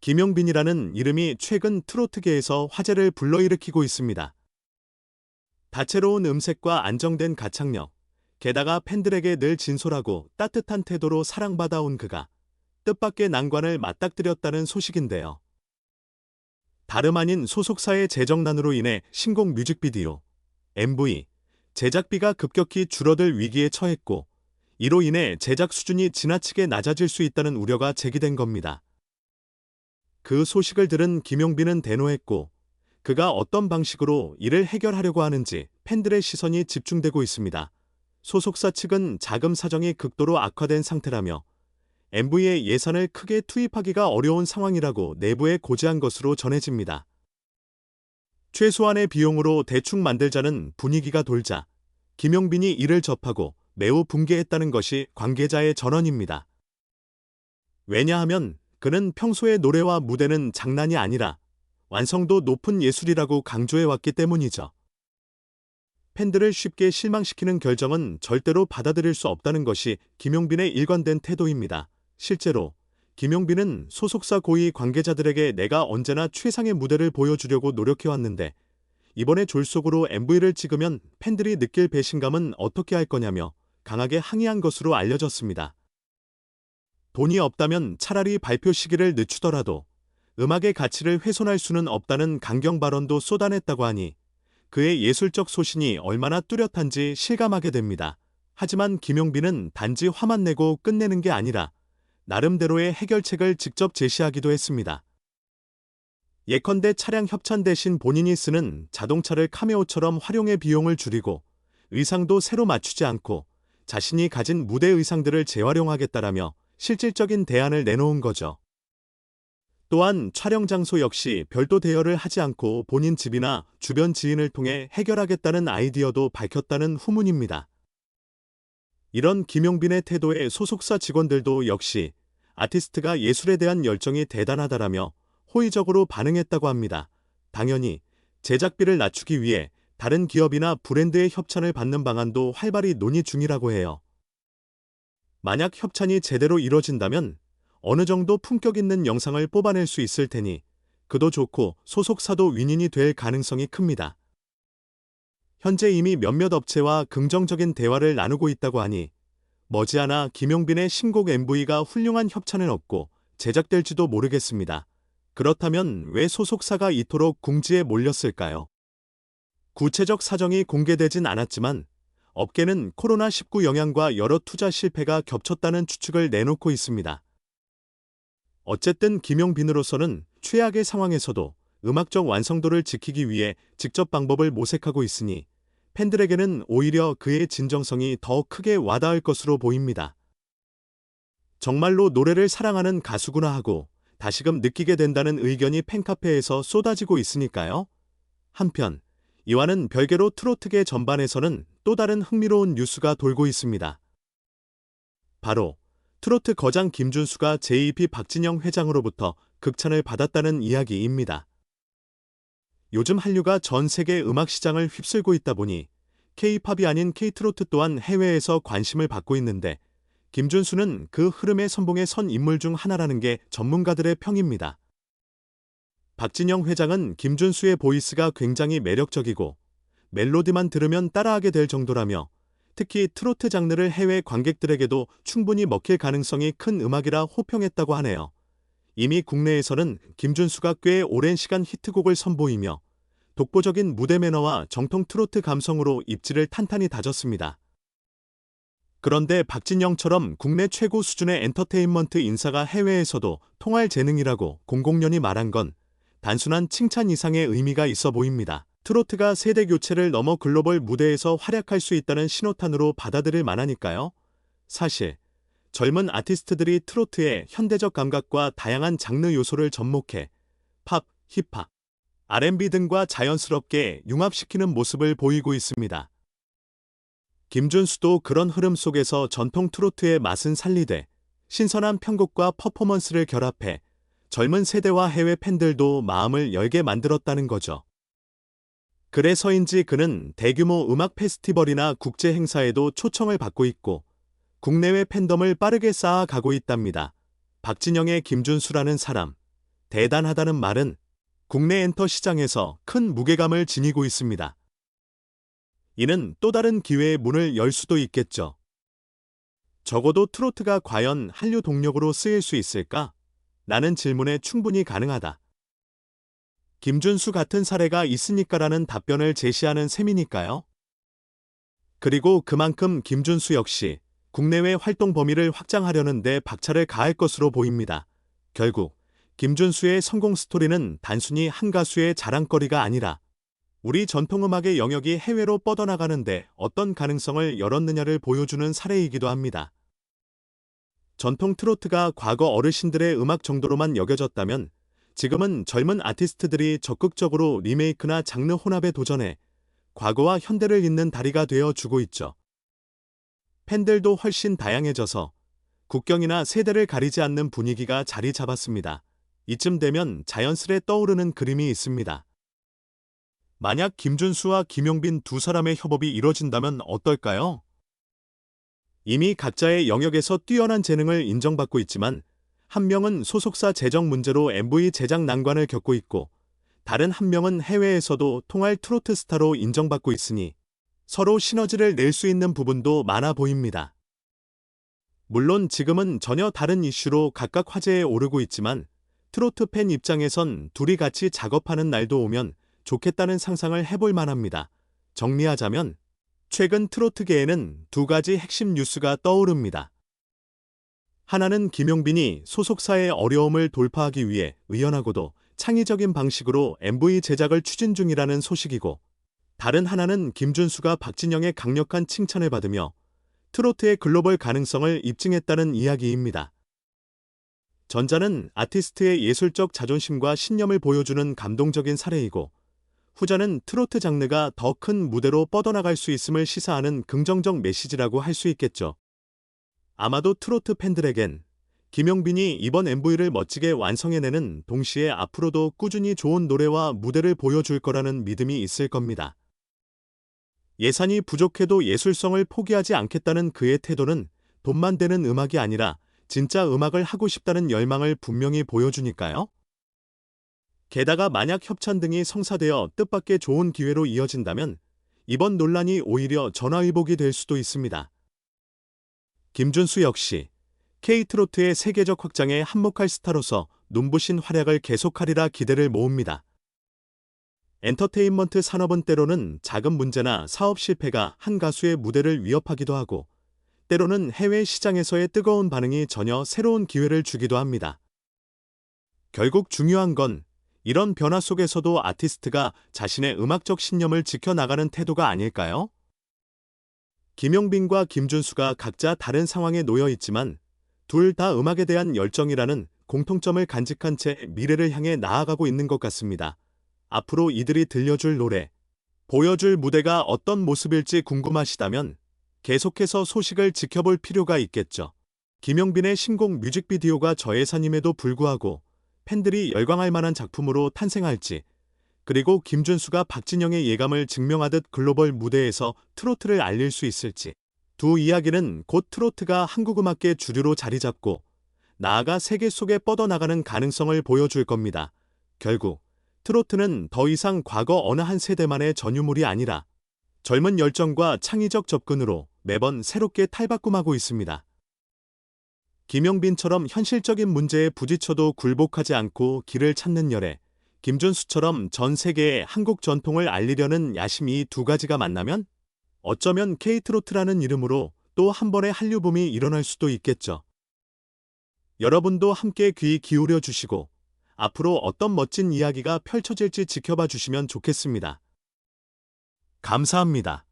김용빈이라는 이름이 최근 트로트계에서 화제를 불러일으키고 있습니다. 다채로운 음색과 안정된 가창력, 게다가 팬들에게 늘 진솔하고 따뜻한 태도로 사랑받아온 그가 뜻밖의 난관을 맞닥뜨렸다는 소식인데요. 다름 아닌 소속사의 재정난으로 인해 신곡 뮤직비디오, MV, 제작비가 급격히 줄어들 위기에 처했고 이로 인해 제작 수준이 지나치게 낮아질 수 있다는 우려가 제기된 겁니다. 그 소식을 들은 김용빈은 대노했고 그가 어떤 방식으로 이를 해결하려고 하는지 팬들의 시선이 집중되고 있습니다. 소속사 측은 자금 사정이 극도로 악화된 상태라며 MV의 예산을 크게 투입하기가 어려운 상황이라고 내부에 고지한 것으로 전해집니다. 최소한의 비용으로 대충 만들자는 분위기가 돌자 김용빈이 이를 접하고 매우 붕괴했다는 것이 관계자의 전언입니다. 왜냐하면 그는 평소에 노래와 무대는 장난이 아니라 완성도 높은 예술이라고 강조해왔기 때문이죠. 팬들을 쉽게 실망시키는 결정은 절대로 받아들일 수 없다는 것이 김용빈의 일관된 태도입니다. 실제로 김용빈은 소속사 고위 관계자들에게 내가 언제나 최상의 무대를 보여주려고 노력해왔는데 이번에 졸속으로 MV를 찍으면 팬들이 느낄 배신감은 어떻게 할 거냐며 강하게 항의한 것으로 알려졌습니다. 돈이 없다면 차라리 발표 시기를 늦추더라도 음악의 가치를 훼손할 수는 없다는 강경 발언도 쏟아냈다고 하니 그의 예술적 소신이 얼마나 뚜렷한지 실감하게 됩니다. 하지만 김용빈은 단지 화만 내고 끝내는 게 아니라 나름대로의 해결책을 직접 제시하기도 했습니다. 예컨대 차량 협찬 대신 본인이 쓰는 자동차를 카메오처럼 활용해 비용을 줄이고 의상도 새로 맞추지 않고 자신이 가진 무대 의상들을 재활용하겠다라며 실질적인 대안을 내놓은 거죠. 또한 촬영 장소 역시 별도 대여를 하지 않고 본인 집이나 주변 지인을 통해 해결하겠다는 아이디어도 밝혔다는 후문입니다. 이런 김용빈의 태도에 소속사 직원들도 역시 아티스트가 예술에 대한 열정이 대단하다라며 호의적으로 반응했다고 합니다. 당연히 제작비를 낮추기 위해 다른 기업이나 브랜드의 협찬을 받는 방안도 활발히 논의 중이라고 해요. 만약 협찬이 제대로 이뤄진다면 어느 정도 품격 있는 영상을 뽑아낼 수 있을 테니 그도 좋고 소속사도 윈윈이 될 가능성이 큽니다. 현재 이미 몇몇 업체와 긍정적인 대화를 나누고 있다고 하니 머지않아 김용빈의 신곡 MV가 훌륭한 협찬을 얻고 제작될지도 모르겠습니다. 그렇다면 왜 소속사가 이토록 궁지에 몰렸을까요? 구체적 사정이 공개되진 않았지만 업계는 코로나19 영향과 여러 투자 실패가 겹쳤다는 추측을 내놓고 있습니다. 어쨌든 김용빈으로서는 최악의 상황에서도 음악적 완성도를 지키기 위해 직접 방법을 모색하고 있으니 팬들에게는 오히려 그의 진정성이 더 크게 와닿을 것으로 보입니다. 정말로 노래를 사랑하는 가수구나 하고 다시금 느끼게 된다는 의견이 팬카페에서 쏟아지고 있으니까요. 한편 이와는 별개로 트로트계 전반에서는 또 다른 흥미로운 뉴스가 돌고 있습니다. 바로 트로트 거장 김준수가 JEP 박진영 회장으로부터 극찬을 받았다는 이야기입니다. 요즘 한류가 전 세계 음악 시장을 휩쓸고 있다 보니 K-팝이 아닌 K-트로트 또한 해외에서 관심을 받고 있는데 김준수는 그 흐름의 선봉에 선 인물 중 하나라는 게 전문가들의 평입니다. 박진영 회장은 김준수의 보이스가 굉장히 매력적이고 멜로디만 들으면 따라하게 될 정도라며 특히 트로트 장르를 해외 관객들에게도 충분히 먹힐 가능성이 큰 음악이라 호평했다고 하네요. 이미 국내에서는 김준수가 꽤 오랜 시간 히트곡을 선보이며 독보적인 무대 매너와 정통 트로트 감성으로 입지를 탄탄히 다졌습니다. 그런데 박진영처럼 국내 최고 수준의 엔터테인먼트 인사가 해외에서도 통할 재능이라고 공공연히 말한 건 단순한 칭찬 이상의 의미가 있어 보입니다. 트로트가 세대 교체를 넘어 글로벌 무대에서 활약할 수 있다는 신호탄으로 받아들일 만하니까요. 사실 젊은 아티스트들이 트로트의 현대적 감각과 다양한 장르 요소를 접목해 팝, 힙합, R&B 등과 자연스럽게 융합시키는 모습을 보이고 있습니다. 김준수도 그런 흐름 속에서 전통 트로트의 맛은 살리되 신선한 편곡과 퍼포먼스를 결합해 젊은 세대와 해외 팬들도 마음을 열게 만들었다는 거죠. 그래서인지 그는 대규모 음악 페스티벌이나 국제 행사에도 초청을 받고 있고 국내외 팬덤을 빠르게 쌓아 가고 있답니다. 박진영의 김준수라는 사람. 대단하다는 말은 국내 엔터 시장에서 큰 무게감을 지니고 있습니다. 이는 또 다른 기회의 문을 열 수도 있겠죠. 적어도 트로트가 과연 한류 동력으로 쓰일 수 있을까? 라는 질문에 충분히 가능하다. 김준수 같은 사례가 있으니까라는 답변을 제시하는 셈이니까요. 그리고 그만큼 김준수 역시 국내외 활동 범위를 확장하려는 데 박차를 가할 것으로 보입니다. 결국 김준수의 성공 스토리는 단순히 한 가수의 자랑거리가 아니라 우리 전통음악의 영역이 해외로 뻗어나가는데 어떤 가능성을 열었느냐를 보여주는 사례이기도 합니다. 전통 트로트가 과거 어르신들의 음악 정도로만 여겨졌다면 지금은 젊은 아티스트들이 적극적으로 리메이크나 장르 혼합에 도전해 과거와 현대를 잇는 다리가 되어 주고 있죠. 팬들도 훨씬 다양해져서 국경이나 세대를 가리지 않는 분위기가 자리 잡았습니다. 이쯤 되면 자연스레 떠오르는 그림이 있습니다. 만약 김준수와 김용빈 두 사람의 협업이 이뤄진다면 어떨까요? 이미 각자의 영역에서 뛰어난 재능을 인정받고 있지만 한 명은 소속사 재정 문제로 MV 제작 난관을 겪고 있고 다른 한 명은 해외에서도 통할 트로트 스타로 인정받고 있으니 서로 시너지를 낼 수 있는 부분도 많아 보입니다. 물론 지금은 전혀 다른 이슈로 각각 화제에 오르고 있지만 트로트 팬 입장에선 둘이 같이 작업하는 날도 오면 좋겠다는 상상을 해볼 만합니다. 정리하자면 최근 트로트계에는 두 가지 핵심 뉴스가 떠오릅니다. 하나는 김용빈이 소속사의 어려움을 돌파하기 위해 의연하고도 창의적인 방식으로 MV 제작을 추진 중이라는 소식이고 다른 하나는 김준수가 박진영의 강력한 칭찬을 받으며 트로트의 글로벌 가능성을 입증했다는 이야기입니다. 전자는 아티스트의 예술적 자존심과 신념을 보여주는 감동적인 사례이고 후자는 트로트 장르가 더 큰 무대로 뻗어나갈 수 있음을 시사하는 긍정적 메시지라고 할 수 있겠죠. 아마도 트로트 팬들에겐 김용빈이 이번 MV를 멋지게 완성해내는 동시에 앞으로도 꾸준히 좋은 노래와 무대를 보여줄 거라는 믿음이 있을 겁니다. 예산이 부족해도 예술성을 포기하지 않겠다는 그의 태도는 돈만 되는 음악이 아니라 진짜 음악을 하고 싶다는 열망을 분명히 보여주니까요. 게다가 만약 협찬 등이 성사되어 뜻밖의 좋은 기회로 이어진다면 이번 논란이 오히려 전화위복이 될 수도 있습니다. 김준수 역시 K트로트의 세계적 확장에 한몫할 스타로서 눈부신 활약을 계속하리라 기대를 모읍니다. 엔터테인먼트 산업은 때로는 작은 문제나 사업 실패가 한 가수의 무대를 위협하기도 하고 때로는 해외 시장에서의 뜨거운 반응이 전혀 새로운 기회를 주기도 합니다. 결국 중요한 건 이런 변화 속에서도 아티스트가 자신의 음악적 신념을 지켜나가는 태도가 아닐까요? 김용빈과 김준수가 각자 다른 상황에 놓여 있지만 둘 다 음악에 대한 열정이라는 공통점을 간직한 채 미래를 향해 나아가고 있는 것 같습니다. 앞으로 이들이 들려줄 노래, 보여줄 무대가 어떤 모습일지 궁금하시다면 계속해서 소식을 지켜볼 필요가 있겠죠. 김용빈의 신곡 뮤직비디오가 저예산임에도 불구하고 팬들이 열광할 만한 작품으로 탄생할지, 그리고 김준수가 박진영의 예감을 증명하듯 글로벌 무대에서 트로트를 알릴 수 있을지, 두 이야기는 곧 트로트가 한국 음악계 주류로 자리 잡고 나아가 세계 속에 뻗어나가는 가능성을 보여줄 겁니다. 결국 트로트는 더 이상 과거 어느 한 세대만의 전유물이 아니라 젊은 열정과 창의적 접근으로 매번 새롭게 탈바꿈하고 있습니다. 김영빈처럼 현실적인 문제에 부딪혀도 굴복하지 않고 길을 찾는 열애, 김준수처럼 전 세계에 한국 전통을 알리려는 야심이 두 가지가 만나면 어쩌면 K트로트라는 이름으로 또 한 번의 한류붐이 일어날 수도 있겠죠. 여러분도 함께 귀 기울여 주시고 앞으로 어떤 멋진 이야기가 펼쳐질지 지켜봐 주시면 좋겠습니다. 감사합니다.